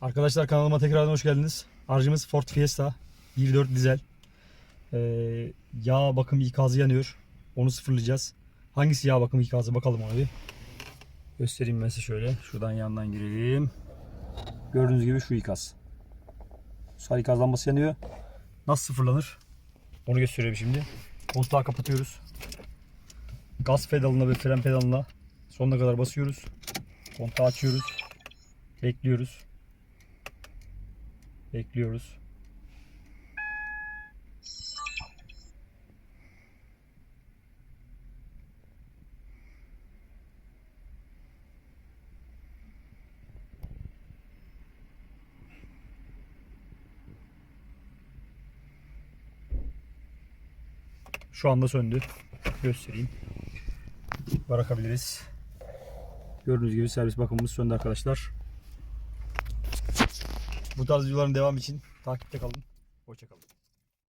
Arkadaşlar kanalıma tekrardan hoş geldiniz. Aracımız Ford Fiesta 1.4 dizel. Ee, yağ bakım ikazı yanıyor. Onu sıfırlayacağız. Hangisi yağ bakım ikazı bakalım ona bir. Göstereyim ben size şöyle. Şuradan yandan girelim. Gördüğünüz gibi şu ikaz. Sağ ikaz lambası yanıyor. Nasıl sıfırlanır? Onu gösteriyorum şimdi. Kontağı kapatıyoruz. Gaz pedalına ve fren pedalına sonuna kadar basıyoruz. Kontağı açıyoruz. Bekliyoruz. Bekliyoruz. Şu anda söndü. Göstereyim. Bırakabiliriz. Gördüğünüz gibi servis bakımımız söndü arkadaşlar. Bu tarz videoların devamı için takipte kalın. Hoşçakalın.